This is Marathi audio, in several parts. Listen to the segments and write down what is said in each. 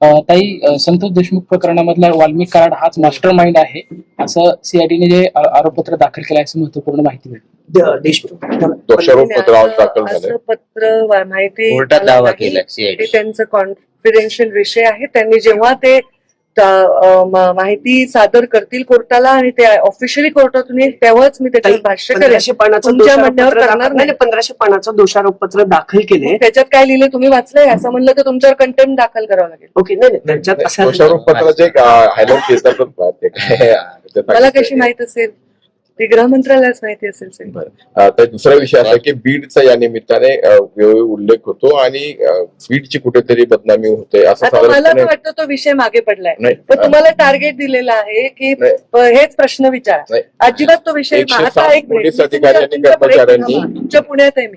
अ, ताई संतोष देशमुख प्रकरणामधला वाल्मिक कराड हाच मास्टर माइंड आहे. असं सीआयडीने जे आरोपपत्र दाखल केलं आहे असं महत्त्वपूर्ण माहिती मिळाली. दोषारोप पत्र माहिती त्यांचं कॉन्फिडेन्शियल विषय आहे. त्यांनी जेव्हा ते माहिती सादर करतील कोर्टाला आणि ते ऑफिशियली कोर्टातून येईल तेव्हाच मी त्याच्यावर भाष्य करेन. पंधराशे पानाचं तुमच्या दोषारोप म्हणण्यावर पत्र करणार दाखल- नाही. पंधराशे पानाचं दोषारोप पत्र दाखल केले. त्याच्यात काय लिहिलं तुम्ही वाचलंय? असं म्हणलं तर तुमच्यावर कंटेम्प दाखल करावं लागेल. ओके नाही नाही, त्याच्यात असं दोषारोप ते काय त्यात मला कशी माहीत असेल? ती गृहमंत्रालयाच माहिती असेल. अ, तर दुसरा विषय असा की बीडचा या निमित्ताने वेळोवेळी उल्लेख होतो आणि बीडची कुठेतरी बदनामी होते असं मला तर वाटतं तो विषय मागे पडलाय पण तुम्हाला टार्गेट दिलेलं आहे की हेच प्रश्न विचारा. अजिबात तो विषय. पोलीस break कर्मचाऱ्यांनी-. तुमच्या पुण्यात आहे मी.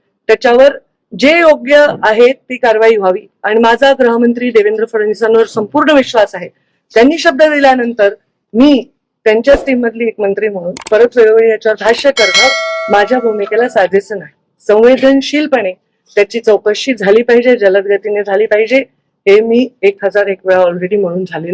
त्याच्यावर जे योग्य आहे ती कारवाई व्हावी. आणि माझा गृहमंत्री देवेंद्र फडणवीसांवर संपूर्ण विश्वास आहे. त्यांनी शब्द दिल्यानंतर मी त्यांच्याच टीम मधली एक मंत्री म्हणून परत वेळोवेळी याच्यावर भाष्य करणं माझ्या भूमिकेला साजेसं नाही. संवेदनशीलपणे त्याची चौकशी झाली पाहिजे जलद गतीने झाली पाहिजे हे मी एक हजार एक वेळा ऑलरेडी म्हणून झालेलं